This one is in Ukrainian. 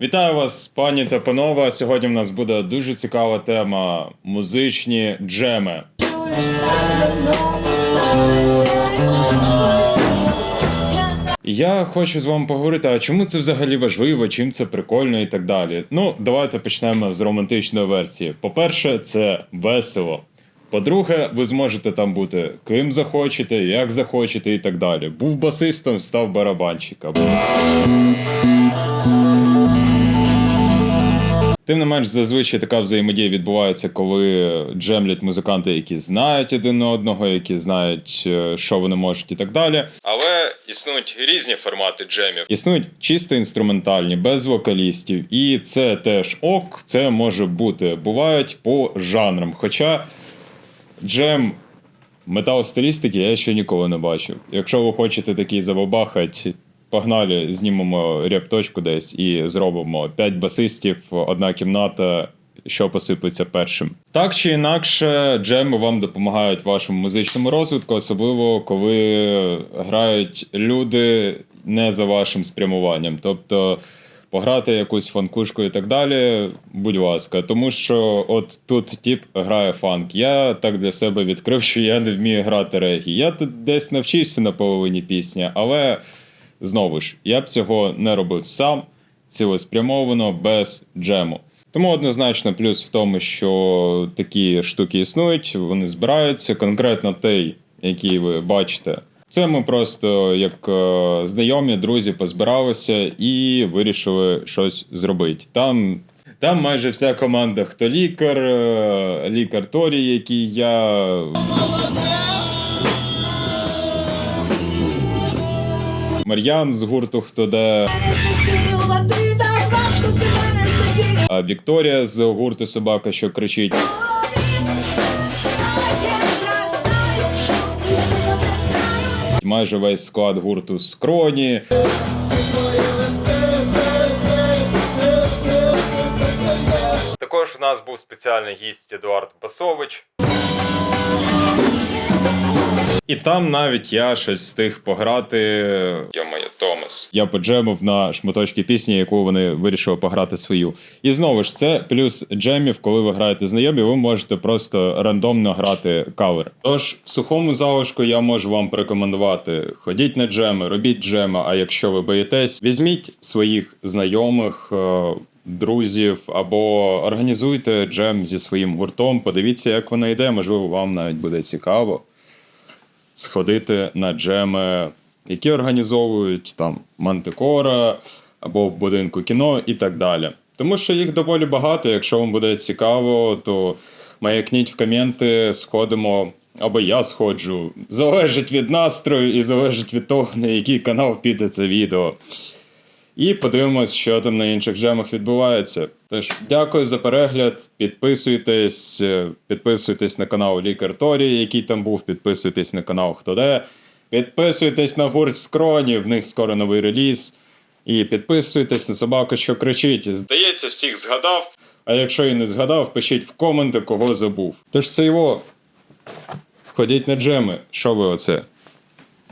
Вітаю вас, пані та панове. Сьогодні в нас буде дуже цікава тема музичні джеми. Я хочу з вами поговорити, а чому це взагалі важливо, чим це прикольно і так далі. Ну, давайте почнемо з романтичної версії. По-перше, це весело. По-друге, ви зможете там бути ким захочете, як захочете і так далі. Був басистом, став барабанщиком. Тим не менш, зазвичай така взаємодія відбувається, коли джемлять музиканти, які знають один одного, які знають, е, що вони можуть і так далі. Але існують різні формати джемів. Існують чисто інструментальні, без вокалістів, і це теж ок, це може бути. Бувають по жанрам. Хоча джем метал-стилістики я ще ніколи не бачив. Якщо ви хочете такий забабахать, погнали, знімемо репточку десь і зробимо 5 басистів, одна кімната. Що посипеться першим, так чи інакше, джеми вам допомагають вашому музичному розвитку, особливо коли грають люди не за вашим спрямуванням. Тобто пограти якусь фанкушку і так далі, будь ласка. Тому що от тут тип грає фанк. Я так для себе відкрив, що я не вмію грати регі. Я тут десь навчився на половині пісні, але знову ж, я б цього не робив сам, цілеспрямовано, без джему. Тому однозначно плюс в тому, що такі штуки існують, вони збираються. Конкретно той, який ви бачите, це ми просто як е, знайомі, друзі позбиралися і вирішили щось зробити. Там, там майже вся команда, хто лікар, е, лікар Торі, який я. Мар'ян з гурту Хто де. А Вікторія з гурту Собака, що кричить. Майже весь склад гурту Скроні. Також в нас був спеціальний гість Едуард Басович. І там навіть я щось встиг пограти. Я моє Томас. Я поджемив на шматочки пісні, яку вони вирішили пограти свою. І знову ж це плюс джемів, коли ви граєте знайомі, ви можете просто рандомно грати кавер. Тож в сухому залишку я можу вам порекомендувати: ходіть на джеми, робіть джеми. А якщо ви боїтесь, візьміть своїх знайомих. е, Друзів або організуйте джем зі своїм гуртом, подивіться, як воно йде. Можливо, вам навіть буде цікаво сходити на джеми, які організовують там Мантикора або в будинку кіно і так далі. Тому що їх доволі багато. Якщо вам буде цікаво, то маякніть в коменти, сходимо. Або я сходжу. Залежить від настрою і залежить від того, на який канал піде це відео. І подивимось, що там на інших джемах відбувається. Тож, дякую за перегляд. Підписуйтесь, е, підписуйтесь на канал Лікар Торі, який там був, підписуйтесь на канал Хто де. Підписуйтесь на гурт Скроні, в них скоро новий реліз. І підписуйтесь на собаку, що кричить. Здається, всіх згадав. А якщо і не згадав, пишіть в коменти, кого забув. Тож це його. Ходіть на джеми. Що ви оце?